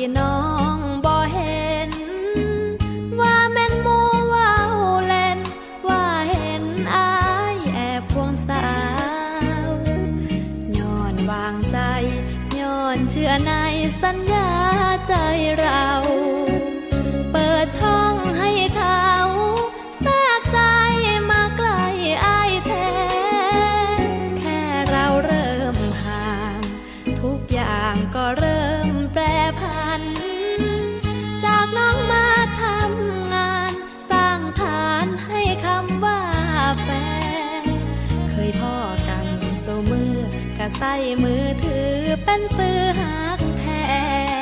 ที่น้องบ่เห็น ว่าแม่นมูว่าหูเล่น ว่าเห็นอายแอบควงสาวย้อนวางใจย้อนเชื่อในสัญญาใจเรา เปิดช่อ ใส่มือถือเป็นซื้อหาแทน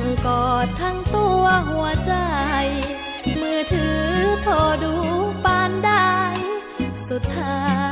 นั่งกอดทั้งตัวหัวใจ มือถือโทรดูปานได้ สุดท้าย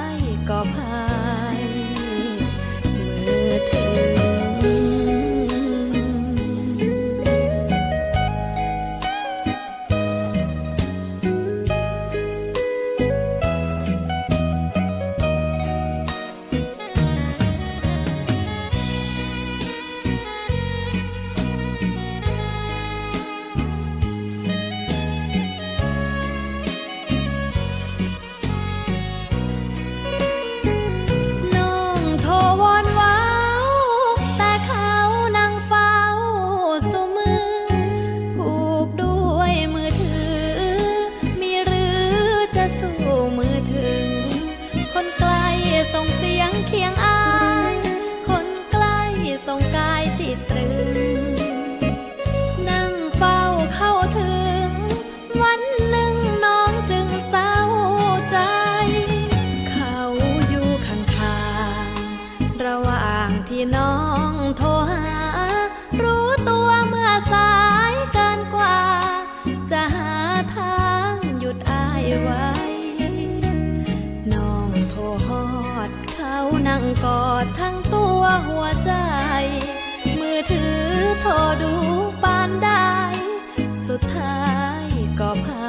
จะหาทางหยุดอายไว้ น้องโทรหอดเขานั่งกอดทั้งตัวหัวใจ มือถือโทรดูปานได้ สุดท้ายก็พา